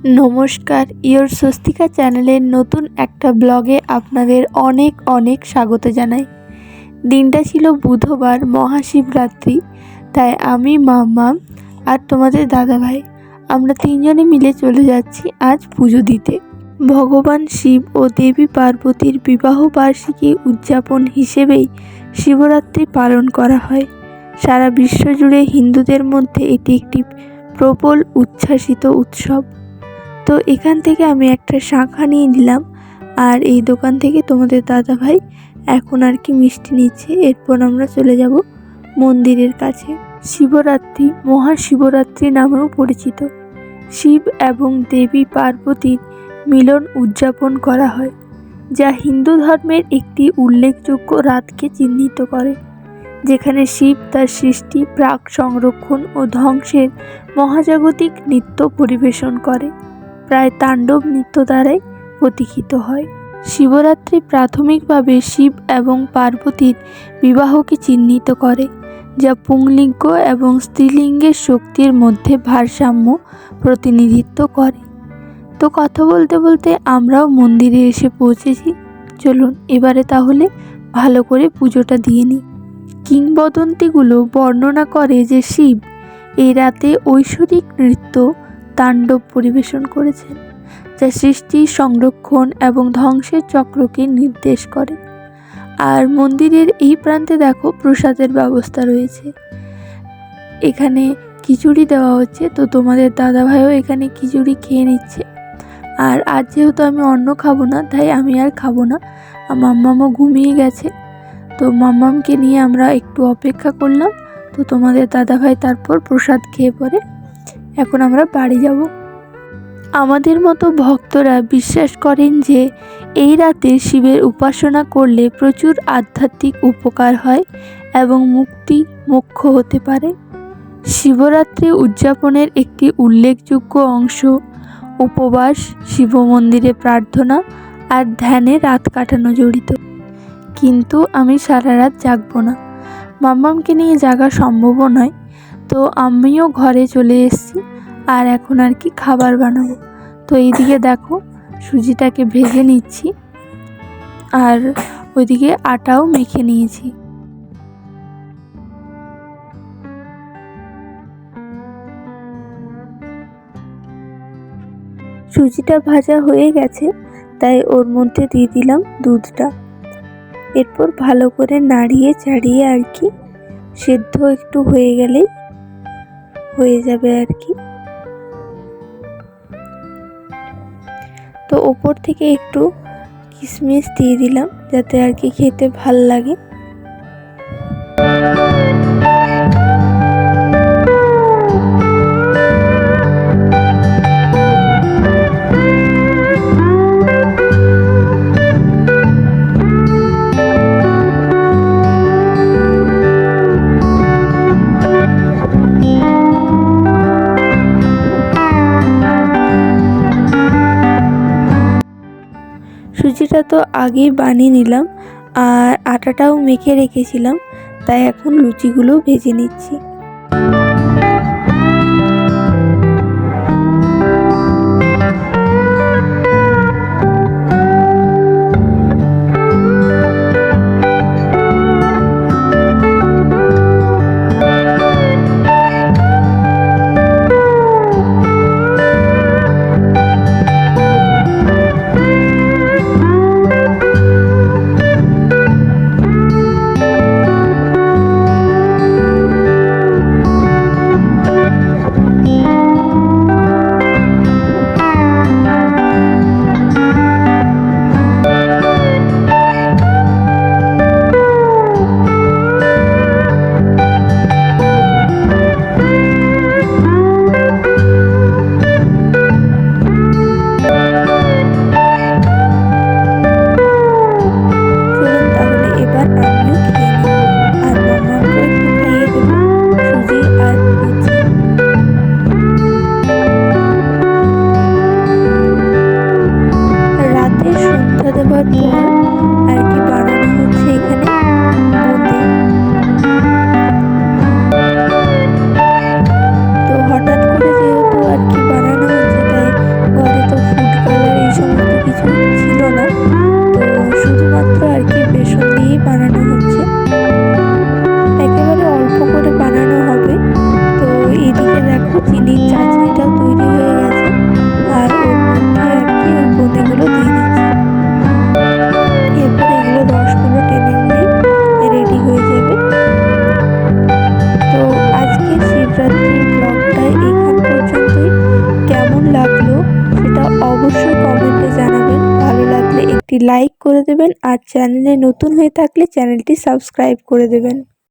নমস্কার, ইয়োর স্বস্তিকা চ্যানেলের নতুন একটা ব্লগে আপনাদের অনেক অনেক স্বাগত জানাই। দিনটা ছিল বুধবার, মহাশিবরাত্রি, তাই আমি মাম্মাম আর তোমাদের দাদাভাই আমরা তিনজনে মিলে চলে যাচ্ছি আজ পুজো দিতে। ভগবান শিব ও দেবী পার্বতীর বিবাহ বার্ষিকী উদযাপন হিসেবেই শিবরাত্রি পালন করা হয়। সারা বিশ্ব জুড়ে হিন্দুদের মধ্যে এটি একটি প্রবল উচ্ছ্বাসিত উৎসব। তো এখান থেকে আমি একটা শাঁখা নিয়ে নিলাম। আর এই দোকান থেকে তোমাদের দাদা ভাই এখন আর কি মিষ্টি নিচ্ছে। এরপর আমরা চলে যাব মন্দিরের কাছে। শিবরাত্রি, মহাশিবরাত্রি নামেও পরিচিত। শিব এবং দেবী পার্বতীর মিলন উদযাপন করা হয়, যা হিন্দু ধর্মের একটি উল্লেখযোগ্য রাতকে চিহ্নিত করে, যেখানে শিব তার সৃষ্টি, প্রাক সংরক্ষণ ও ধ্বংসের মহাজাগতিক নৃত্য পরিবেশন করে। প্রায় তাণ্ডব নৃত্য দ্বারাই প্রতীক্ষিত হয়। শিবরাত্রি প্রাথমিকভাবে শিব এবং পার্বতীর বিবাহকে চিহ্নিত করে, যা পুংলিঙ্গ এবং স্ত্রীলিঙ্গের শক্তির মধ্যে ভারসাম্য প্রতিনিধিত্ব করে। তো কথা বলতে বলতে আমরাও মন্দিরে এসে পৌঁছেছি। চলুন এবারে তাহলে ভালো করে পুজোটা দিয়ে নিই। কিংবদন্তিগুলো বর্ণনা করে যে শিব এই রাতে ঐশ্বরিক নৃত্য তাণ্ডব পরিবেশন করেছেন, যা সৃষ্টি, সংরক্ষণ এবং ধ্বংসের চক্রকে নির্দেশ করে। আর মন্দিরের এই প্রান্তে দেখো প্রসাদের ব্যবস্থা রয়েছে। এখানে খিচুড়ি দেওয়া হচ্ছে, তো তোমাদের দাদাভাইও এখানে খিচুড়ি খেয়ে নিচ্ছে। আর আজ যেহেতু আমি অন্ন খাব না, তাই আমি আর খাব না। মাম্মামও ঘুমিয়ে গেছে। তো মাম্মামকে নিয়ে আমরা একটু অপেক্ষা করলাম। তো তোমাদের দাদাভাই তারপর প্রসাদ খেয়ে পরে এখন আমরা বাড়ি যাব। আমাদের মতো ভক্তরা বিশ্বাস করেন যে এই রাতে শিবের উপাসনা করলে প্রচুর আধ্যাত্মিক উপকার হয় এবং মুক্তি মোক্ষ হতে পারে। শিবরাত্রি উদযাপনের একটি উল্লেখযোগ্য অংশ উপবাস, শিব মন্দিরে প্রার্থনা আর ধ্যানে রাত কাটানো জড়িত। কিন্তু আমি সারা রাত জাগবো না। মাম্মামকে নিয়ে জাগা সম্ভবও নয়। তো আমিও ঘরে চলে এসেছি। আর এখন আর কি খাবার বানাবো? তো এইদিকে দেখো, সুজিটাকে ভেজে নিচ্ছি। আর ওইদিকে আটাও মেখে নিয়েছি। সুজিটা ভাজা হয়ে গেছে, তাই ওর মধ্যে দিয়ে দিলাম দুধটা। এরপর ভালো করে নাড়িয়ে চাড়িয়ে আর কি সেদ্ধ একটু হয়ে গেলেই হয়ে যাবে আর কি। তো ওপর থেকে একটু কিশমিশ দিয়ে দিলাম যাতে আর কি খেতে ভালো লাগে। সুজিটা তো আগেই বানিয়ে নিলাম আর আটাটাও মেখে রেখেছিলাম তাই এখন লুচিগুলো ভেজে নিচ্ছি। চিনির চাটনিটাও তৈরি হয়ে গেছে। আর ওর বোঁদেগুলো দিয়ে দিচ্ছি। এরপর এগুলো রসগুলো টেনে নিলে রেডি হয়ে যাবে। তো আজকে শিবরাত্রির ব্লগটা এখান পর্যন্তই। কেমন লাগল সেটা অবশ্যই কমেন্টে জানাবেন। ভালো লাগলে একটি লাইক করে দেবেন। আর চ্যানেলে নতুন হয়ে থাকলে চ্যানেলটি সাবস্ক্রাইব করে দেবেন।